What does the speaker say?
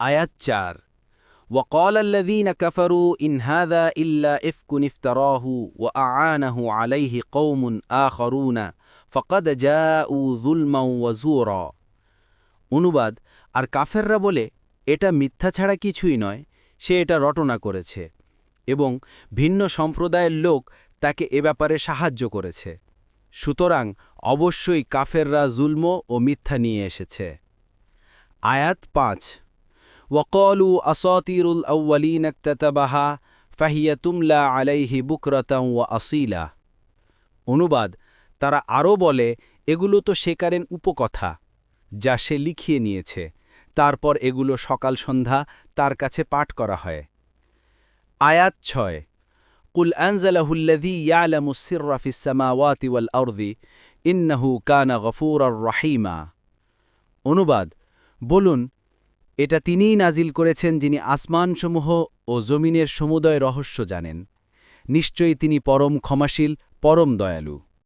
আয়াত চার وقال الذين كفروا إن هذا إلا إفك افتراه وأعانه عليه قوم آخرون فقد جاءوا ظلما وزورا অনুবাদ আর কাফেররা বলে এটা মিথ্যা ছাড়া কিছুই নয় সে এটা রটনা করেছে এবং ভিন্ন সম্প্রদায়ের লোক তাকে এ ব্যাপারে সাহায্য করেছে সুতরাং অবশ্যই কাফেররা জুলম ও মিথ্যা নিয়ে এসেছে আয়াত পাঁচ ওকলু আসতিরুল আউ্বালিন একতবাহা ফাহিয়া তুমলা আলাইহি বুকরতাম ও অনুবাদ, তারা আরও বলে, এগুলো তো শেকারেন উপকথা, যা সে লিখিয়ে নিয়েছে। তারপর এগুলো সকাল সন্ধ্যা তার কাছে পাঠ করা হয়। আয়াত ছয়, কুল আনজালাহুল্লাদি ইয়ালামু সিররাফিসামাওয়াতি ওয়াল আরদি, ইন্নাহু কানা গফুর আর রাহিমা। অনুবাদ, বলুন এটা তিনিই নাজিল করেছেন যিনি আসমানসমূহ ও জমিনের সমুদয় রহস্য জানেন। নিশ্চয়ই তিনি পরম ক্ষমাশীল, পরম দয়ালু।